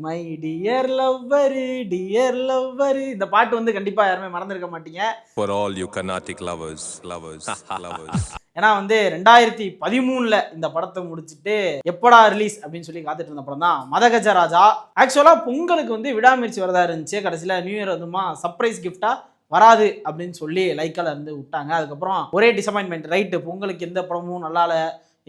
My dear lover dear lover இந்த பாட்டு வந்து கண்டிப்பா யாருமே மறந்துருக்க மாட்டீங்க. For all you Carnatic lovers, lovers, lovers. ஏன்னா வந்து ரெண்டாயிரத்தி பதிமூணுல இந்த படத்தை முடிச்சுட்டு எப்படா ரிலீஸ் அப்படின்னு சொல்லி காத்துட்டு இருந்த படம் தான் மதகஜ ராஜா. ஆக்சுவலா பொங்கலுக்கு வந்து விடாமுயற்சி வரதா இருந்துச்சு. கடைசியில நியூ இயர் வந்துமா சர்ப்ரைஸ் கிஃப்டா வராது அப்படின்னு சொல்லி லைக்கால இருந்து விட்டாங்க. அதுக்கப்புறம் ஒரே டிசப்பாயின்மெண்ட் ரைட்டு பொங்கலுக்கு எந்த படமும் நல்லா இல்ல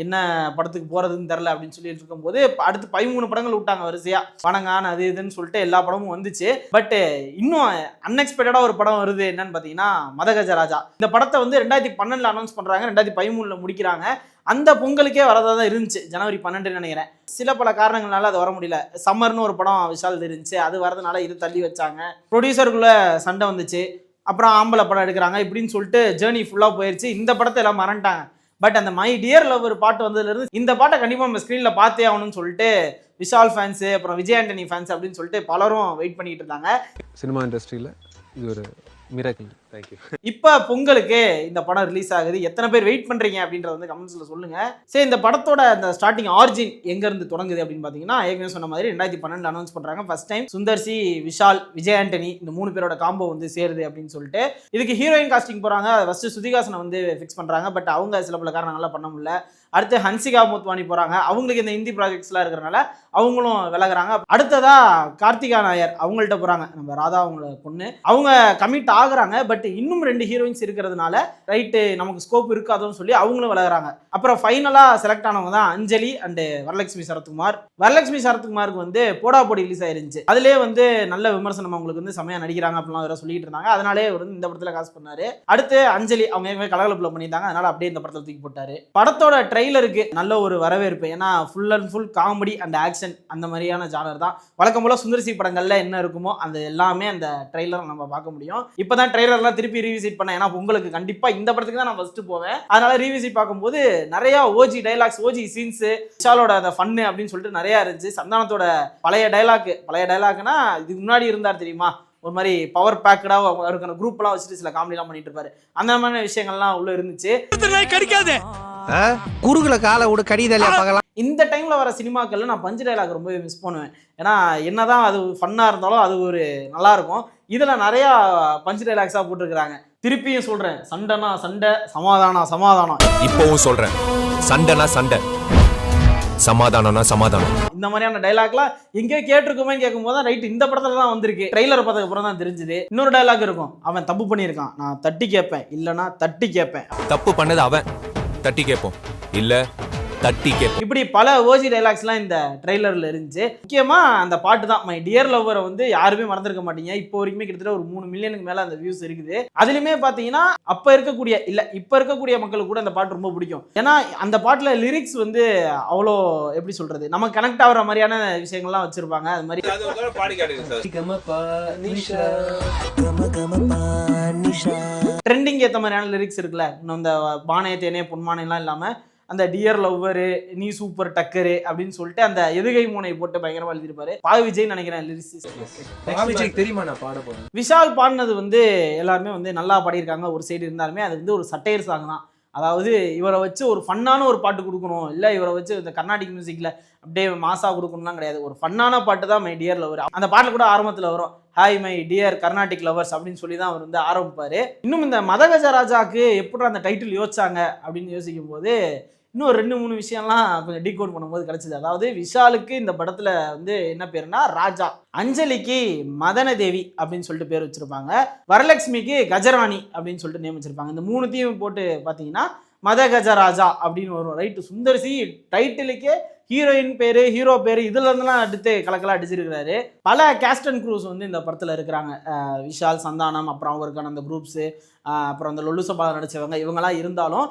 என்ன படத்துக்கு போறதுன்னு தெரில அப்படின்னு சொல்லி இருக்கும்போது அடுத்து பதிமூணு படங்கள் விட்டாங்க வரிசையா. பணங்கான் அது இதுன்னு சொல்லிட்டு எல்லா படமும் வந்துச்சு. பட் இன்னும் அன்எக்ஸ்பெக்டடா ஒரு படம் வருது என்னன்னு பாத்தீங்கன்னா மதகஜராஜா. இந்த படத்தை வந்து ரெண்டாயிரத்தி பன்னெண்டுல அனௌன்ஸ் பண்றாங்க ரெண்டாயிரத்தி பதிமூணுல முடிக்கிறாங்க. அந்த பொங்கலுக்கே வரதா தான் இருந்துச்சு ஜனவரி பன்னெண்டுன்னு நினைக்கிறேன். சில பல காரணங்களால அது வர முடியல. சம்மர்னு ஒரு படம் விஷால் இருந்துச்சு அது வரதுனால இது தள்ளி வச்சாங்க. ப்ரொடியூசருக்குள்ள சண்டை வந்துச்சு. அப்புறம் ஆம்பளை படம் எடுக்கிறாங்க இப்படின்னு சொல்லிட்டு ஜேர்னி ஃபுல்லாக போயிடுச்சு இந்த படத்தை எல்லாம் மறந்துட்டாங்க. பட் அந்த மை டியர் லவர் பாட்டு வந்ததுலேருந்து இந்த பாட்டை கண்டிப்பாக நம்ம ஸ்க்ரீனில் பார்த்தே ஆகணும்னு சொல்லிட்டு விஷால் ஃபேன்ஸு அப்புறம் விஜய் ஆண்டனி ஃபேன்ஸ் அப்படின்னு சொல்லிட்டு பலரும் வெயிட் பண்ணிட்டு இருந்தாங்க. சினிமா இண்டஸ்ட்ரியில் இது ஒரு மிராக்கிள். தேங்க்யூ இப்போ பொங்கலுக்கு இந்த படம் ரிலீஸ் ஆகுது. எத்தனை பேர் வெயிட் பண்ணுறீங்க அப்படின்றத வந்து கமெண்ட்ஸில் சொல்லுங்கள் சரி இந்த படத்தோட அந்த ஸ்டார்டிங் ஆரிஜின் எங்கேருந்து தொடங்குது அப்படின்னு பார்த்தீங்கன்னா ஏற்கனவே சொன்ன மாதிரி ரெண்டாயிரத்தி பன்னெண்டு அனௌன்ஸ் பண்ணுறாங்க first time Sundar C Vishal Vijay Antony இந்த மூணு பேரோட காம்போ வந்து சேருது அப்படின்னு சொல்லிட்டு இதுக்கு ஹீரோயின் காஸ்டிங் போகிறாங்க ஃபஸ்ட்டு சுதிகாசனை வந்து ஃபிக்ஸ் பண்ணுறாங்க பட் அவங்க சில பல காரணங்களாம் பண்ண முடியல. அடுத்து ஹன்சிகா மோத்வானி போகிறாங்க அவங்களுக்கு இந்த ஹிந்தி ப்ராஜெக்ட்ஸ்லாம் இருக்கிறனால அவங்களும் விலகிறாங்க. அடுத்ததா கார்த்திகா நாயர் அவங்கள்ட்ட போகிறாங்க நம்ம ராதா அவங்களோட பொண்ணு. அவங்க கமிட் ஆகுறாங்க பட் இன்னும் ரெண்டு ஹீரோயின்ஸ் இருக்கிறதுனால ரைட்டு நமக்கு ஸ்கோப் இருக்காதுன்னு சொல்லி அவங்களும் விலகுறாங்க. அப்புறம் ஃபைனலாக செலக்ட் ஆனவங்க தான் அஞ்சலி அண்டு வரலட்சுமி சரத்குமார். வரலட்சுமி சரத்குமாருக்கு வந்து போடா போடி ரிலீஸ் ஆயிருந்துச்சு. அதுலேயே வந்து நல்ல விமர்சனம் அவங்களுக்கு வந்து செமையாக நடிக்கிறாங்க அப்படிலாம் வேற சொல்லிட்டு இருந்தாங்க. அதனாலே வந்து இந்த படத்தில் காசு பண்ணாரு. அடுத்து அஞ்சலி அவங்க ஏற்கனவே கலகலப்பில் பண்ணியிருந்தாங்க. அதனால அப்படியே இந்த படத்தில் தூக்கி போட்டாரு. படத்தோட ட்ரெய்லருக்கு நல்ல ஒரு வரவேற்பு. ஏன்னா full and full comedy and action அந்த மாதிரியான ஜானர் தான். வழக்கம் போல சுந்தர்சி படங்கள்ல என்ன இருக்குமோ அந்த எல்லாமே அந்த ட்ரெய்லர் நம்ம பார்க்க முடியும். இப்பதான் ட்ரெய்லர்லாம் திருப்பி ரீவிசிட் பண்ணேன். ஏன்னா உங்களுக்கு கண்டிப்பா இந்த படத்துக்கு தான் நான் ஃபர்ஸ்ட் போவேன். அதனால ரீவிசிட் பார்க்கும்போது நிறைய ஓஜி டைலாக்ஸ் ஓஜி சீன்ஸ் விஷாலோட அந்த ஃபன்னு அப்படின்னு சொல்லிட்டு நிறைய இருந்துச்சு. சந்தானத்தோட பழைய டைலாக் பழைய டைலாக்னா இதுக்கு முன்னாடி இருந்தார் தெரியுமா? ஒரு மாதிரி பவர் பேக்கடாக அவருக்கு அந்த குரூப்லாம் வச்சுட்டு சில காமெடிலாம் பண்ணிட்டு இருப்பாரு. அந்த மாதிரி விஷயங்கள்லாம் உள்ள இருந்துச்சு. குறுகுல காலை விட கடிதலையா பார்க்கலாம் இந்த டைம்ல வர சினிமாக்கள்ல நான் பஞ்சு டைலாக் ரொம்பவே மிஸ் பண்ணுவேன். ஏன்னா என்னதான் அது ஃபன்னா இருந்தாலும் அது ஒரு நல்லா இருக்கும். இதுல நிறைய பஞ்சு டைலாக்ஸா போட்டிருக்கிறாங்க. திருப்பியும் சொல்றேன் சண்டைனா சண்டை சமாதானம் சமாதானம் இப்போவும் சொல்றேன் சண்டைனா சண்டை சமாதானம்னா சமாதானம். இந்த மாதிரியான டைலாக்லாம் எங்கேயோ கேட்டிருக்கோமே கேட்கும் போது தான் ரைட் இந்த படத்துல தான் வந்திருக்கு. ட்ரெய்லர் பார்த்ததுக்கு அப்புறம் தான் தெரிஞ்சுது. இன்னொரு டைலாக் இருக்கும். அவன் தப்பு பண்ணியிருக்கான். நான் தட்டி கேட்பேன். இல்லைன்னா தட்டி கேட்பேன். தப்பு பண்ணது அவன். தட்டி கேட்போம். இல்ல தட்டி கேட்போம் இப்படி பல ஓஜி டைலாக்ஸ்லாம் இந்த ட்ரெய்லரில் இருந்துச்சு. முக்கியமாக அந்த பாட்டு தான். மை டியர் லவ்வரை வந்து யாருமே மறந்துருக்க மாட்டீங்க. இப்போ வரைக்குமே கிட்டத்தட்ட ஒரு மூணு மில்லியனுக்கு மேலே அந்த வியூஸ் இருக்குது. அதுலேயுமே பார்த்தீங்கன்னா அப்போ இருக்கக்கூடிய இல்லை இப்போ இருக்கக்கூடிய மக்களுக்கு கூட அந்த பாட்டு ரொம்ப பிடிக்கும். ஏன்னா அந்த பாட்டில் லிரிக்ஸ் வந்து அவ்வளோ எப்படி சொல்கிறது நம்ம கனெக்ட் ஆகிற மாதிரியான விஷயங்கள்லாம் வச்சுருப்பாங்க. அது மாதிரி ட்ரெண்டிங் ஏற்ற மாதிரியான லிரிக்ஸ் இருக்குல்ல. இன்னும் இந்த பானைய தேனே பொன்மானைலாம் இல்லாமல் அந்த டியர் லவ்வரு நீ சூப்பர் டக்கரு அப்படின்னு சொல்லிட்டு அந்த எதுகை மூனை போட்டு பயங்கரமா எழுதியிருப்பாரு. பாவி விஜய் நினைக்கிறேன் லிரிக்ஸ் தெரியுமா நான் பாட போறேன்? விஷால் பாடினது வந்து எல்லாருமே வந்து நல்லா பாடியிருக்காங்க. ஒரு சைடு இருந்தாலுமே அது வந்து ஒரு சட்டையர் சாங் தான். அதாவது இவரை வச்சு ஒரு ஃபன்னான ஒரு பாட்டு கொடுக்கணும். இல்லை இவரை வச்சு இந்த கர்நாடிக் மியூசிக்கில் அப்படியே மாசா கொடுக்கணும்லாம் கிடையாது. ஒரு ஃபன்னான பாட்டு தான் மை டியர் லவர் அந்த பாட்டில் கூட ஆரம்பத்தில் வரும். Hi my dear Carnatic lovers அப்படின்னு சொல்லி தான் அவர் வந்து ஆரம்பிப்பார். இன்னும் இந்த மதகஜ ராஜாவுக்கு எப்படி அந்த டைட்டில் யோசிச்சாங்க அப்படின்னு யோசிக்கும் போது இன்னும் ரெண்டு மூணு விஷயம்லாம் கொஞ்சம் டீகோட் பண்ணும்போது கிடச்சிது. அதாவது விஷாலுக்கு இந்த படத்தில் வந்து என்ன பேருனா ராஜா. அஞ்சலிக்கு மதன தேவி அப்படின்னு சொல்லிட்டு பேர் வச்சுருப்பாங்க. வரலட்சுமிக்கு கஜராணி அப்படின்னு சொல்லிட்டு நேம் வச்சிருப்பாங்க. இந்த மூணுத்தையும் போட்டு பார்த்தீங்கன்னா மத கஜராஜா அப்படின்னு வரும். ரைட்டு சுந்தர்சி டைட்டிலுக்கே ஹீரோயின் பேரு ஹீரோ பேரு இதுல இருந்தெல்லாம் எடுத்து கலக்கலா அடிச்சிருக்கிறாரு. பல கேஸ்ட் அண்ட் வந்து இந்த படத்துல இருக்கிறாங்க. விஷால் சந்தானம் அப்புறம் அவருக்கான அந்த குரூப்ஸு அப்புறம் அந்த லொல்லு சபால நடிச்சவங்க இவங்கெல்லாம் இருந்தாலும்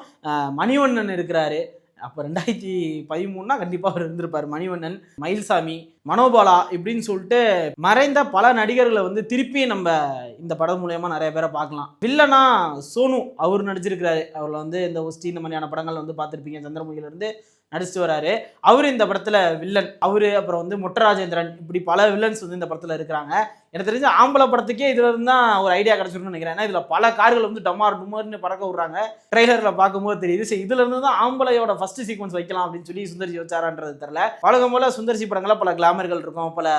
மணிவண்ணன் இருக்கிறாரு. அப்போ ரெண்டாயிரத்தி பதிமூணுனா கண்டிப்பாக அவர் இருந்திருப்பார். மணிவண்ணன் மயில்சாமி மனோபாலா இப்படின்னு சொல்லிட்டு மறைந்த பல நடிகர்களை வந்து திருப்பி நம்ம இந்த படம் மூலயமா நிறைய பேரை பார்க்கலாம். வில்லனா சோனு அவர் நடிச்சிருக்கிறாரு. அவரில் வந்து இந்த ஒஸ்டி இந்த மாதிரியான படங்கள் வந்து பார்த்துருப்பீங்க. சந்திரமுகில இருந்து வராரு. அவர் இந்த படத்தில் வில்லன் அவர் அப்புறம் வந்து முட்டராஜேந்திரன் இப்படி பல வில்லன்ஸ் வந்து இந்த படத்தில் இருக்கிறாங்க. எனக்கு தெரிஞ்ச ஆம்பளை படத்துக்கே இதுல இருந்து தான் ஒரு ஐடியா கிடைச்சிருக்கும்னு நினைக்கிறேன். ஏன்னா இதில் பல கார்கள் வந்து டமார் டுமார்னு பறக்க விட்றாங்க. ட்ரெய்லரில் பார்க்கும்போது தெரியுது. சரி இதுல இருந்து தான் ஆம்பளையோட ஃபர்ஸ்ட் சீக்வன்ஸ் வைக்கலாம் அப்படின்னு சொல்லி சுந்தர்ஜி வச்சாரான்றது தெரியல. பழகும் போல சுந்தர்ஜி படங்கள்ல பல கிளாமர்கள் இருக்கும் பல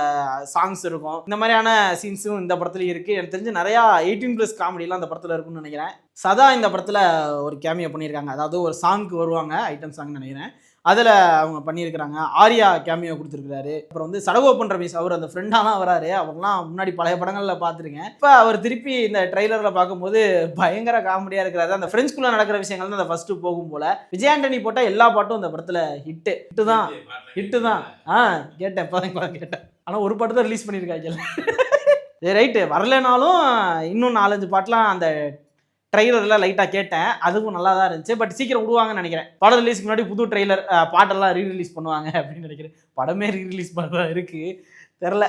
சாங்ஸ் இருக்கும். இந்த மாதிரியான சீன்ஸும் இந்த படத்துலையும் இருக்கு. எனக்கு தெரிஞ்சு நிறையா எயிட்டீன் ப்ளஸ் காமெடிலாம் இந்த படத்துல இருக்கும்னு நினைக்கிறேன். சதா இந்த படத்துல ஒரு கேமியோ பண்ணியிருக்காங்க. அதாவது ஒரு சாங்க்கு வருவாங்க ஐட்டம் சாங்னு நினைக்கிறேன். அதில் அவங்க பண்ணியிருக்கிறாங்க. ஆர்யா கேமியோ கொடுத்துருக்கிறாரு. அப்புறம் வந்து சடகோபன் ரமேஷ் அவர் அந்த ஃப்ரெண்டாக வராரு. அவர்லாம் முன்னாடி பழைய படங்களில் பார்த்துருக்கேன். இப்போ அவர் திருப்பி இந்த ட்ரைலரில் பார்க்கும்போது பயங்கர காமெடியாக இருக்கிறாரு. அந்த ஃப்ரெண்ட்ஸ்குள்ளே நடக்கிற விஷயங்கள் தான் அந்த ஃபஸ்ட்டு போகும் போல். விஜயாண்டனி போட்டால் எல்லா பாட்டும் அந்த படத்தில் ஹிட்டு ஹிட்டு தான். ஹிட்டு தான். ஆ கேட்டேன். இப்போ தான் கேட்டேன். ஆனால் ஒரு பாட்டு தான் ரிலீஸ் பண்ணியிருக்காங்க. ரைட்டு வரலைனாலும் இன்னும் நாலஞ்சு பாட்டெலாம் அந்த ட்ரெய்லரில் லைட்டாக கேட்டேன். அதுவும் நல்லா தான் இருந்துச்சு. பட் சீக்கிரம் விடுவாங்கன்னு நினைக்கிறேன். படம் ரிலீஸ்க்கு முன்னாடி புது ட்ரெய்லர் பாட்டெல்லாம் ரீ ரிலீஸ் பண்ணுவாங்க அப்படின்னு நினைக்கிறேன். படமே ரீ ரிலீஸ் பண்ணுறதா இருக்குது தெரில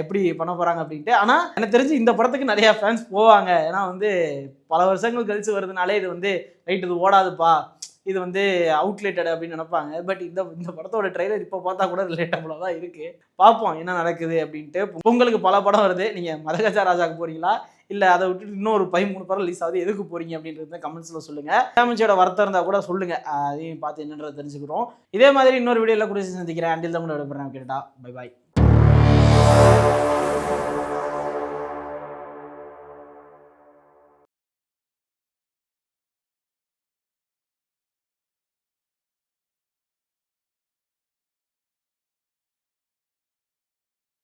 எப்படி பண்ண போகிறாங்க அப்படின்ட்டு. ஆனால் எனக்கு தெரிஞ்சு இந்த படத்துக்கு நிறையா ஃபேன்ஸ் போவாங்க. ஏன்னா வந்து பல வருஷங்கள் கழிச்சு வருதுனாலே இது வந்து ரைட் இது ஓடாதுப்பா. இது வந்து அவுட்லேட்டட் அப்படின்னு நினைப்பாங்க. பட் இந்த இந்த படத்தோட ட்ரெய்லர் இப்போ பார்த்தா கூட ரிலேட்டபுளாக தான் இருக்குது பார்ப்போம் என்ன நடக்குது அப்படின்ட்டு. பொங்கலுக்கு பல படம் வருது. நீங்கள் மதகஜா ராஜாக்கு போகிறீங்களா இல்லை அதை விட்டுட்டு இன்னொரு பதிமூணு படம் ரிலீஸ் ஆகுது. எதுக்கு போகிறீங்க அப்படின்றத கமெண்ட்ஸில் சொல்லுங்கள் டேமேஜோட வருத்தம் இருந்தால் கூட சொல்லுங்கள் அதையும் பார்த்து என்னன்றதை தெரிஞ்சுக்கிறோம். இதே மாதிரி இன்னொரு வீடியோவில் கூட சந்திக்கிறேன். அண்டில் தான் கூட விடப்படுறேன் கேட்டா பை பாய்